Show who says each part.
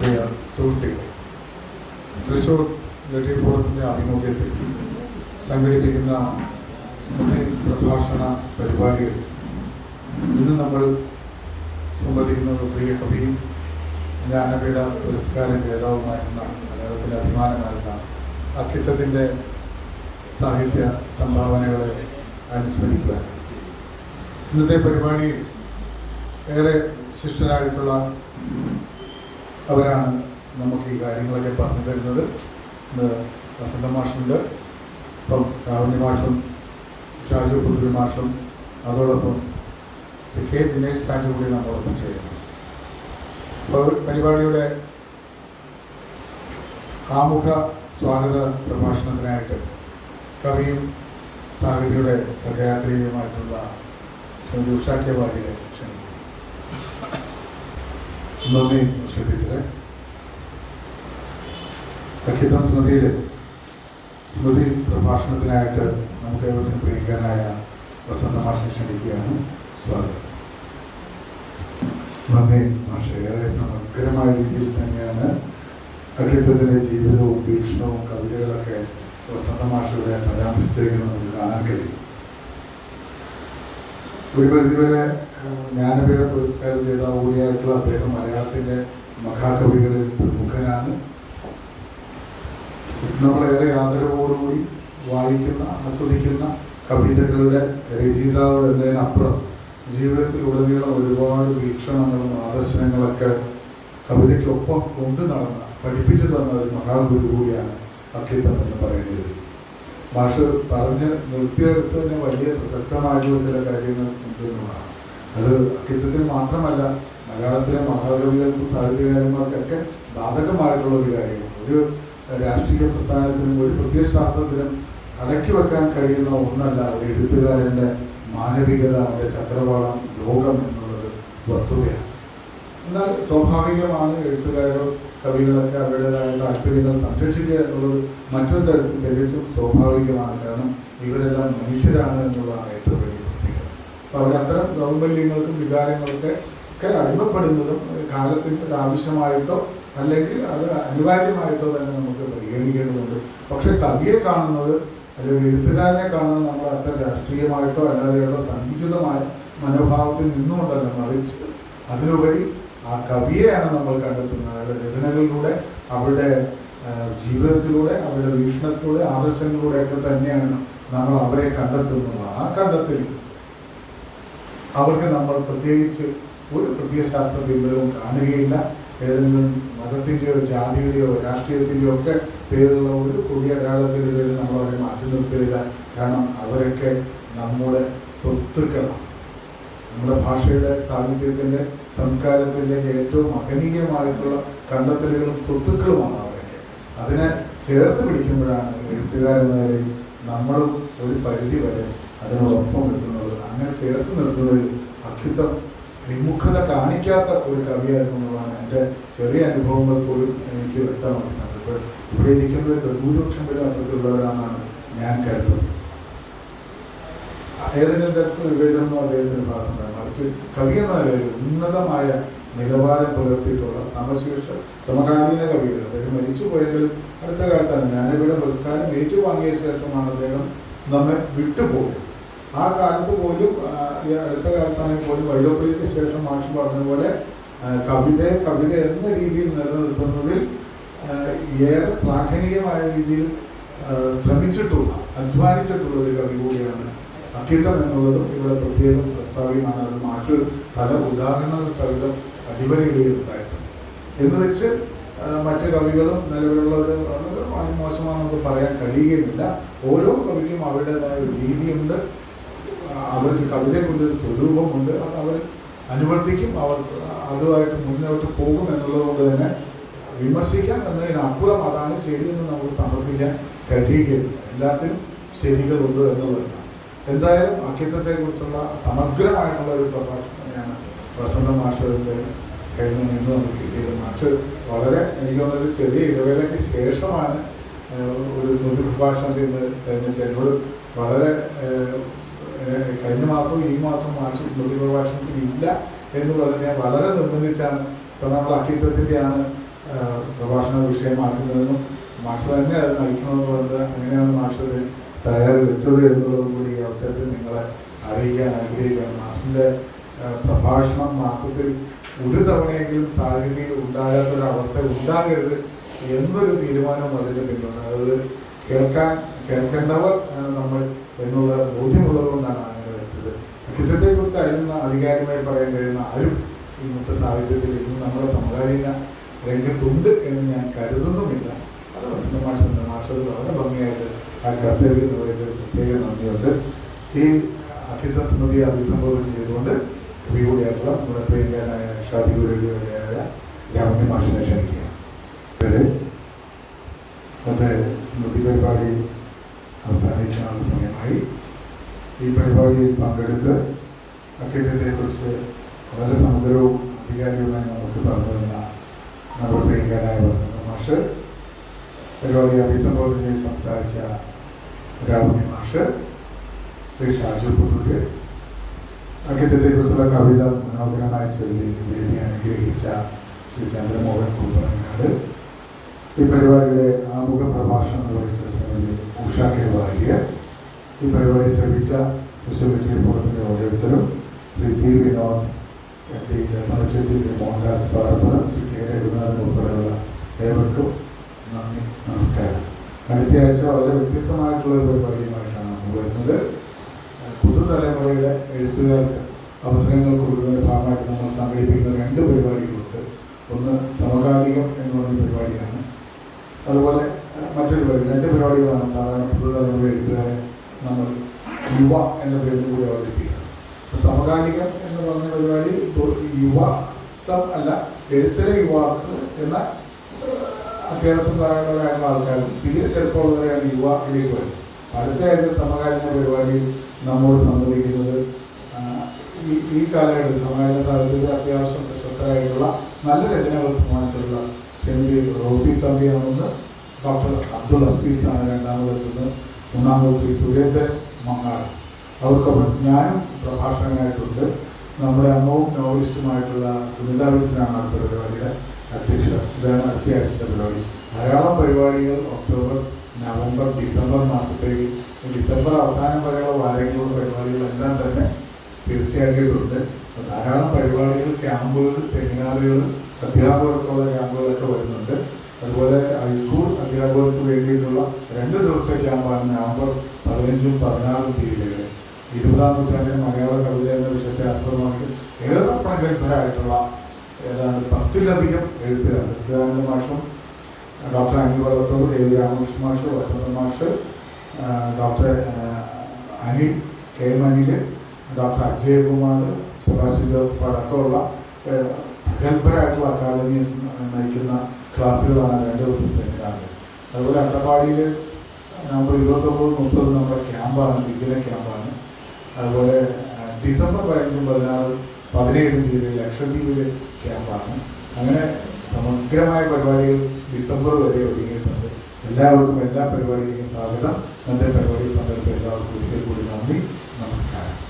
Speaker 1: പ്രിയ സുഹൃത്തുക്കളെ തൃശൂർ ലിറ്ററി ഫോറത്തിന്റെ ആഭിമുഖ്യത്തിൽ സംഘടിപ്പിക്കുന്ന സ്മൃതി പ്രഭാഷണ പരിപാടികൾ ഇന്ന് നമ്മൾ സംവദിക്കുന്നത് പ്രിയ കവിയും ജ്ഞാനപീഠ പുരസ്കാര ജേതാവുമായിരുന്ന മലയാളത്തിലെ അഭിമാനമായിരുന്ന അക്കിത്തത്തിന്റെ സാഹിത്യ സംഭാവനകളെ അനുസ്മരിക്കുക ഇന്നത്തെ പരിപാടിയിൽ ഏറെ ശിഷ്യരായിട്ടുള്ള അവരാണ് നമുക്ക് ഈ കാര്യങ്ങളൊക്കെ പറഞ്ഞു തരുന്നത്. ഇന്ന് വസന്ത മാഷുണ്ട്. ഇപ്പം കാരുണ്യ മാഷും ഷാജു പുതുരി മാഷും അതോടൊപ്പം ശ്രീ കെ ദിനേശ് രാജു കൂടി നമ്മളൊപ്പം ചെയ്യുന്നു അപ്പോൾ പരിപാടിയുടെ ആമുഖ സ്വാഗത പ്രഭാഷണത്തിനായിട്ട് കവിയും സാഹിതിയുടെ സഹയാത്രിയുമായിട്ടുള്ള ശ്രീമതി ഉഷാ കെ ക്ഷണിക്കുന്നു. നന്ദി ശ്രദ്ധിച്ചത് അഖിതം സ്മൃതിയിൽ സ്മൃതി പ്രഭാഷണത്തിനായിട്ട് നമുക്ക് ഏവർക്കും പ്രിയങ്കരനായ വസന്ത മാഷെ ക്ഷണിക്കുകയാണ്. സ്വാഗതം. നന്ദി മാഷെ. ഏറെ സമഗ്രമായ രീതിയിൽ തന്നെയാണ് അഖിതത്തിന്റെ ജീവിതവും വീക്ഷണവും കവിതകളൊക്കെ വസന്ത മാഷയുടെ പരാമർശിച്ചിരിക്കുന്നത് നമുക്ക് കാണാൻ കഴിയും. ഒരു പരിധിവരെ ജ്ഞാനപീഠ പുരസ്കാരം ജേതാവ് കൂടിയായിട്ടുള്ള അദ്ദേഹം മലയാളത്തിന്റെ മഹാകവികളിൽ പ്രമുഖനാണ്. നമ്മളേറെ ആദരവോടുകൂടി വായിക്കുന്ന ആസ്വദിക്കുന്ന കവിതകളുടെ രചയിതാവ് എന്നതിനപ്പുറം ജീവിതത്തിൽ ഉടനീളം ഒരുപാട് വീക്ഷണങ്ങളും ആദർശങ്ങളൊക്കെ കവിതയ്ക്കൊപ്പം കൊണ്ടു നടന്ന പഠിപ്പിച്ചു തന്ന ഒരു മഹാഗുരു കൂടിയാണ് അക്കിത്തം എന്ന് പറയുന്നത് മാഷ് പറഞ്ഞ് നിർത്തിയെടുത്ത് തന്നെ വലിയ പ്രസക്തമായിട്ടുള്ള ചില കാര്യങ്ങൾ ഉണ്ട് എന്നുള്ളതാണ് അത് അക്കിത്തത്തിന് മാത്രമല്ല മലയാളത്തിലെ മഹാകവികൾക്കും സാഹിത്യകാരന്മാർക്കൊക്കെ ബാധകമായിട്ടുള്ള ഒരു കാര്യമാണ്. ഒരു രാഷ്ട്രീയ പ്രസ്ഥാനത്തിനും ഒരു പ്രത്യയശാസ്ത്രത്തിനും അടക്കി വെക്കാൻ കഴിയുന്ന ഒന്നല്ല ഒരു എഴുത്തുകാരന്റെ മാനവികത അവന്റെ ചക്രവാളം ലോകം എന്നുള്ളത് വസ്തുതയാണ്. എന്നാൽ സ്വാഭാവികമാണ് എഴുത്തുകാരോ കവികളൊക്കെ അവരുടേതായ താല്പര്യങ്ങൾ സംരക്ഷിക്കുക എന്നുള്ളത് മറ്റൊരു തരത്തിൽ തികച്ചും സ്വാഭാവികമാണ്. കാരണം ഇവരെല്ലാം മനുഷ്യരാണ് എന്നുള്ളതാണ് ഏറ്റവും അപ്പോൾ അവരത്തരം ദൗർബല്യങ്ങൾക്കും വികാരങ്ങൾക്കൊക്കെ ഒക്കെ അടിമപ്പെടുന്നതും കാലത്തിന് ഒരു ആവശ്യമായിട്ടോ അല്ലെങ്കിൽ അത് അനിവാര്യമായിട്ടോ തന്നെ നമുക്ക് പരിഗണിക്കേണ്ടതുണ്ട്. പക്ഷെ കവിയെ കാണുന്നത് അല്ലെങ്കിൽ എഴുത്തുകാരനെ കാണുന്നത് നമ്മൾ അത്ര രാഷ്ട്രീയമായിട്ടോ അല്ലാതെയോ സങ്കുചിതമായ മനോഭാവത്തിൽ നിന്നുകൊണ്ടല്ല മറിച്ച് അതിനുപരി ആ കവിയെയാണ് നമ്മൾ കണ്ടെത്തുന്നത്. അവരുടെ രചനകളിലൂടെ അവരുടെ ജീവിതത്തിലൂടെ അവരുടെ വീക്ഷണത്തിലൂടെ ആദർശങ്ങളിലൂടെയൊക്കെ തന്നെയാണ് നമ്മൾ അവരെ കണ്ടെത്തുന്നത്. ആ കണ്ടെത്തൽ അവർക്ക് നമ്മൾ പ്രത്യേകിച്ച് ഒരു പ്രത്യയശാസ്ത്ര പിൻബലവും കാണുകയില്ല. ഏതെങ്കിലും മതത്തിന്റെയോ ജാതിയുടെയോ രാഷ്ട്രീയത്തിന്റെയോ ഒക്കെ പേരുള്ള ഒരു പുതിയ പേരിൽ നമ്മൾ അവരെ മാറ്റി നിർത്തുകയില്ല. കാരണം അവരൊക്കെ നമ്മുടെ സ്വത്തുക്കളാണ്. നമ്മുടെ ഭാഷയുടെ സാഹിത്യത്തിന്റെ സംസ്കാരത്തിന്റെ ഏറ്റവും മഹനീയമായിട്ടുള്ള കണ്ടെത്തലുകളും സ്വത്തുക്കളുമാണ് അവരൊക്കെ. അതിനെ ചേർത്ത് പിടിക്കുമ്പോഴാണ് എഴുത്തുകാരെന്ന നിലയിൽ നമ്മളും ഒരു പരിധി വരെ അതിനോടൊപ്പം എത്തുന്നത്. അങ്ങനെ ചേർത്ത് നിർത്തുന്നതിൽ അഖിതം വിമുഖത കാണിക്കാത്ത ഒരു കവിയായിരുന്നു എന്നുള്ളതാണ് എന്റെ ചെറിയ അനുഭവങ്ങൾ പോലും എനിക്ക് വ്യക്തമാക്കുന്നത് ഇപ്പോൾ ഇവിടെ ഇരിക്കുന്നത് ബഹുഭൂരിപക്ഷം പേരും അത്തരത്തിലുള്ളവരാണെന്നാണ് ഞാൻ കരുതുന്നത്. ഏതെങ്കിലും തരത്തിലുള്ള വിവേചനമോ അദ്ദേഹത്തിന് ഭാഗത്തുണ്ടായി മറിച്ച് കവി എന്ന നിലയിൽ ഉന്നതമായ നിലവാരം പുലർത്തിയിട്ടുള്ള സമശീർഷ സമകാലീന കവികൾ. അദ്ദേഹം മരിച്ചു പോയെങ്കിലും അടുത്ത കാലത്താണ്. ജ്ഞാനപീഠ പുരസ്കാരം ഏറ്റുവാങ്ങിയ ശേഷമാണ് അദ്ദേഹം നമ്മെ വിട്ടുപോയത്. ആ കാലത്ത് പോലും ഈ അടുത്ത കാലത്താണെങ്കിൽ പോലും വൈലോപ്പിളിക്ക് ശേഷം മാഷ് പറഞ്ഞ പോലെ കവിത കവിത എന്ന രീതിയിൽ നിലനിർത്തുന്നതിൽ ഏറെ ശ്ലാഘനീയമായ രീതിയിൽ ശ്രമിച്ചിട്ടുള്ള അധ്വാനിച്ചിട്ടുള്ള ഒരു കവി കൂടിയാണ് അക്കിത്തം എന്നുള്ളതും ഇവിടെ പ്രത്യേകം പ്രസ്താവ്യമാണ് അത് മാഷ് പല ഉദാഹരണങ്ങൾ സഹിതം അടിവരയിടുകയുണ്ടായിട്ടുണ്ട്. എന്ന് വെച്ച് മറ്റ് കവികളും നിലവിലുള്ളവരും മോശമാണെന്ന് നമുക്ക് പറയാൻ കഴിയുകയുമില്ല. ഓരോ കവിക്കും അവരുടേതായ ഒരു രീതിയുണ്ട്. അവർക്ക് കവിതയെക്കുറിച്ചൊരു സ്വരൂപമുണ്ട്. അത് അവർ അനുവർത്തിക്കും അവർ അതുമായിട്ട് മുന്നോട്ട് പോകും എന്നുള്ളത് കൊണ്ട് തന്നെ വിമർശിക്കാം എന്നതിനപ്പുറം അതാണ് ശരിയെന്ന് നമുക്ക് സമർപ്പിക്കാൻ കഴിയുകയില്ല എല്ലാത്തിനും ശരികളുണ്ട് എന്നുള്ളതാണ്. എന്തായാലും അക്കിത്തത്തെക്കുറിച്ചുള്ള സമഗ്രമായിട്ടുള്ള ഒരു പ്രഭാഷണം തന്നെയാണ് വസന്ത മാഷറിന്റെ കയ്യിൽ നിന്ന് നമുക്ക് കിട്ടിയത്. മാഷ് വളരെ എനിക്ക് തോന്നുന്നൊരു ചെറിയ ഇടവേളയ്ക്ക് ശേഷമാണ് ഒരു സ്മൃതി പ്രഭാഷണത്തിൽ നിന്ന് കഴിഞ്ഞിട്ട് എന്നോട് വളരെ കഴിഞ്ഞ മാസവും ഈ മാസവും മാർച്ച് സ്മൃതി പ്രഭാഷണത്തിൽ ഇല്ല എന്ന് പറഞ്ഞ് വളരെ നിർബന്ധിച്ചാണ് ഇപ്പം നമ്മൾ അക്കിത്തത്തിന്റെയാണ് പ്രഭാഷണ വിഷയമാക്കുന്നതെന്നും മാഷ് തന്നെ അത് നയിക്കണമെന്ന് പറഞ്ഞത് അങ്ങനെയാണ് മാഷ് അതിന് തയ്യാറെടുത്തത് എന്നുള്ളതും കൂടി ഈ അവസരത്തിൽ നിങ്ങളെ അറിയിക്കാൻ ആഗ്രഹിക്കുകയാണ്. മാഷിന്റെ പ്രഭാഷണം മാസത്തിൽ ഒരു തവണയെങ്കിലും സാഹചര്യം ഉണ്ടാകാത്തൊരവസ്ഥ ഉണ്ടാകരുത് എന്നൊരു തീരുമാനം അതിന്റെ പിന്നിലുണ്ട്. അത് കേൾക്കാൻ കേൾക്കേണ്ടവർ നമ്മൾ എന്നുള്ള ബോധ്യമുള്ളത് കൊണ്ടാണ് അങ്ങനെ വെച്ചത്. അക്കിത്തത്തെക്കുറിച്ച് അതിനൊന്നും അധികാരികമായി പറയാൻ കഴിയുന്ന ആരും ഇന്നത്തെ സാഹിത്യത്തിൽ ഇന്ന് നമ്മുടെ സമകാലീന രംഗത്തുണ്ട് എന്ന് ഞാൻ കരുതുന്നുമില്ല. അത് വസന്ത മാഷുണ്ട് മാഷത് വളരെ ഭംഗിയായിട്ട് ആ കർത്തവ്യം നിർവഹിച്ചത് പ്രത്യേക നന്ദിയുണ്ട്. ഈ അഖിത സ്മൃതിയെ അഭിസംബോധന ചെയ്തുകൊണ്ട് കവികൂടിയായിട്ടുള്ള നമ്മുടെ പ്രിയങ്കനായ ഷാദിഗുരുവിയായ രാമന്യ മാഷിനെ ക്ഷണിക്കുക ഇത് അത് സ്മൃതി പരിപാടി അവസാനിക്കാനുള്ള സമയമായി പരിപാടിയിൽ പങ്കെടുത്ത് അക്കിത്തത്തെക്കുറിച്ച് വളരെ സമഗ്രവും അധികാരിയുമായി നമുക്ക് പറഞ്ഞു തന്ന നമ്മുടെ പ്രിയങ്കരനായ വസന്ത മാഷ്. പരിപാടി അഭിസംബോധന ചെയ്ത് സംസാരിച്ച രാമണി മാഷ് ശ്രീ ഷാജു പുതൂര് അക്കിത്തത്തെക്കുറിച്ചുള്ള കവിത മനോഹരമായി ചൊല്ലി വേദി അനുഗ്രഹിച്ച ശ്രീ ചന്ദ്രമോഹൻ കുമ്പനാട് ഈ പരിപാടിയുടെ ആമുഖ പ്രഭാഷണം നിർവഹിച്ച ശ്രീമതി ഉഷ കെ വാര്യർ ഈ പരിപാടി ശ്രമിച്ച വിശ്വവിദ്യ റിപ്പോർട്ടിന്റെ ഓരോരുത്തരും Shri P Vinod N D Thamizhcheri Shri Mohandas Parappuram Shri K Raghunathan ഉൾപ്പെടെയുള്ള ഏവർക്കും നന്ദി നമസ്കാരം. അടുത്ത ആഴ്ച വളരെ വ്യത്യസ്തമായിട്ടുള്ള ഒരു പരിപാടിയുമായിട്ടാണ് നമ്മൾ വരുന്നത്. പുതുതലമുറയുടെ എഴുത്തുകാർക്ക് അവസരങ്ങൾ കൊടുക്കുന്നതിന്റെ ഭാഗമായിട്ട് നമ്മൾ സംഘടിപ്പിക്കുന്ന രണ്ട് പരിപാടികളുണ്ട്. ഒന്ന് സമകാലികം എന്ന് പറഞ്ഞ പരിപാടിയാണ്. അതുപോലെ മറ്റൊരു പരിപാടി രണ്ട് പരിപാടികളാണ് സാധാരണ പുതുതലമുറ എഴുത്തുകാരെ നമ്മൾ യുവ എന്ന പേരിൽ കൂടി അവതരിപ്പിക്കുന്നത് സമകാലികം എന്ന് പറഞ്ഞ പരിപാടി യുവത്വം അല്ല എഴുത്തിലെ യുവാക്കൾ എന്ന അത്യാവശ്യം പ്രായമുള്ളവരായിട്ടുള്ള ആൾക്കാരും തീരെ ചെറുപ്പമുള്ളവരാണ് യുവയിലേക്ക് വരും. അടുത്ത ആഴ്ച സമകാലീന പരിപാടിയിൽ നമ്മോട് സംബന്ധിക്കുന്നത് ഈ ഈ കാലഘട്ടത്തിൽ സമകാലീന സാഹിത്യത്തിൽ അത്യാവശ്യം പ്രശസ്തരായിട്ടുള്ള നല്ല രചനകൾ സമ്മാനിച്ചിട്ടുള്ള ശ്രീമതി റോസി തമ്പിയാണെന്ന് ഡോക്ടർ അബ്ദുൾ അസീസാണ് രണ്ടാമതെത്തുന്നത്. മൂന്നാമത് ശ്രീ സുരേന്ദ്രൻ മങ്ങാട് അവർക്കൊപ്പം ഞാനും പ്രഭാഷകനായിട്ടുണ്ട്. നമ്മുടെ അമ്മവും നോവലിസ്റ്റുമായിട്ടുള്ള സുനിത വിൽസനാണ് അടുത്ത പരിപാടിയുടെ അധ്യക്ഷ. ഇതാണ് അടുത്ത പരിപാടി. ധാരാളം പരിപാടികൾ ഒക്ടോബർ നവംബർ ഡിസംബർ മാസത്തേക്ക്. ഡിസംബർ അവസാനം വരെയുള്ള വാരങ്ങളുടെ പരിപാടികളെല്ലാം തന്നെ തീർച്ചയായിട്ടുണ്ട് ധാരാളം പരിപാടികൾ ക്യാമ്പുകൾ സെമിനാറുകൾ അധ്യാപകർക്കുള്ള ക്യാമ്പുകളൊക്കെ വരുന്നുണ്ട്. അതുപോലെ ഹൈസ്കൂൾ അധ്യാപകർക്ക് വേണ്ടിയിട്ടുള്ള രണ്ട് ദിവസത്തെ ക്യാമ്പാണ് നവംബർ പതിനഞ്ചും പതിനാറും തീയതികൾ ഇരുപതാം നൂറ്റാണ്ടിലെ മലയാള കവിത എന്ന വിഷയത്തെ ആസ്പദമാക്കി ഏറെ പ്രഗത്ഭരായിട്ടുള്ള ഏതാണ്ട് പത്തിലധികം എഴുത്തുകാർ സച്ചിദാനന്ദ മാഷും ഡോക്ടർ അനിൽ വള്ളത്തോട് വി രാമകൃഷ്ണ മാഷ് വസന്ത മാഷ് doctor Anil K. M. Anil doctor Ajayakumar Subhash Joseph അടക്കമുള്ള പ്രഗത്ഭരായിട്ടുള്ള അക്കാദമീസ് നയിക്കുന്ന ക്ലാസ്സുകളാണ് രണ്ട് ദിവസം സെമിനാറ് അതുപോലെ അട്ടപ്പാടിയിൽ നവംബർ ഇരുപത്തൊമ്പത് മുപ്പത് നമ്മുടെ ക്യാമ്പാണ് വിദ്യ ക്യാമ്പാണ്. അതുപോലെ ഡിസംബർ പതിനഞ്ചും പതിനാറ് പതിനേഴും തീയതി ലക്ഷദ്വീപിലെ ക്യാമ്പാണ്. അങ്ങനെ സമഗ്രമായ പരിപാടികൾ ഡിസംബർ വരെ ഒരുങ്ങിയിട്ടുണ്ട്. എല്ലാവർക്കും എല്ലാ പരിപാടിയിലേക്കും സ്വാഗതം. ഇന്നത്തെ പരിപാടിയിൽ പങ്കെടുത്ത എല്ലാവർക്കും ഒരിക്കൽ കൂടി നന്ദി. നമസ്കാരം.